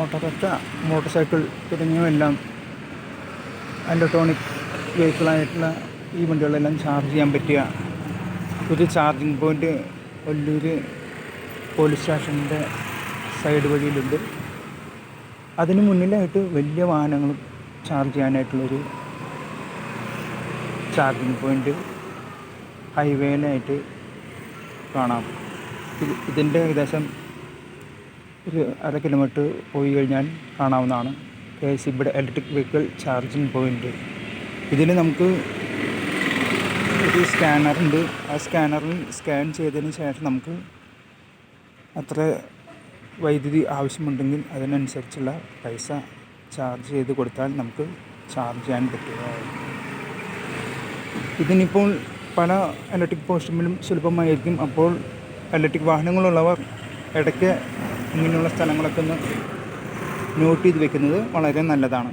Autorickshaw motor cycle തുടങ്ങിയവയെല്ലാം electronic വെഹിക്കിളായിട്ടുള്ള ഈ വണ്ടികളെല്ലാം ചാർജ് ചെയ്യാൻ പറ്റിയ ഒരു ചാർജിങ് പോയിന്റ് ഒല്ലൂർ പോലീസ് സ്റ്റേഷന്റെ സൈഡ് വഴിയിലുണ്ട്. അതിന് മുന്നിലായിട്ട് വലിയ വാഹനങ്ങൾ ചാർജ് ചെയ്യാനായിട്ടുള്ളൊരു ചാർജിങ് പോയിന്റ് ഹൈവേയിലായിട്ട് കാണാം. ഇത് ഇതിന്റെ ഏകദേശം ഒരു അര കിലോമീറ്റർ പോയി കഴിഞ്ഞാൽ കാണാവുന്നതാണ്. കെ എസ് ഇവിടെ ഇലക്ട്രിക് വെഹിക്കിൾ ചാർജിങ് പോയിന്റ് ഇതിൽ നമുക്ക് ഒരു സ്കാനറുണ്ട് ആ സ്കാനറിൽ സ്കാൻ ചെയ്തതിന് ശേഷം നമുക്ക് അത്ര വൈദ്യുതി ആവശ്യമുണ്ടെങ്കിൽ അതിനനുസരിച്ചുള്ള പൈസ ചാർജ് ചെയ്ത് കൊടുത്താൽ നമുക്ക് ചാർജ് ചെയ്യാൻ പറ്റുക ഇതിനിപ്പോൾ പല ഇലക്ട്രിക് പോസ്റ്റുമിലും സുലഭമായിരിക്കും അപ്പോൾ ഇലക്ട്രിക് വാഹനങ്ങളുള്ളവർ ഇടയ്ക്ക് ഇങ്ങനെയുള്ള സ്ഥലങ്ങളൊക്കെ ഒന്ന് നോട്ട് ചെയ്ത് വെക്കുന്നത് വളരെ നല്ലതാണ്.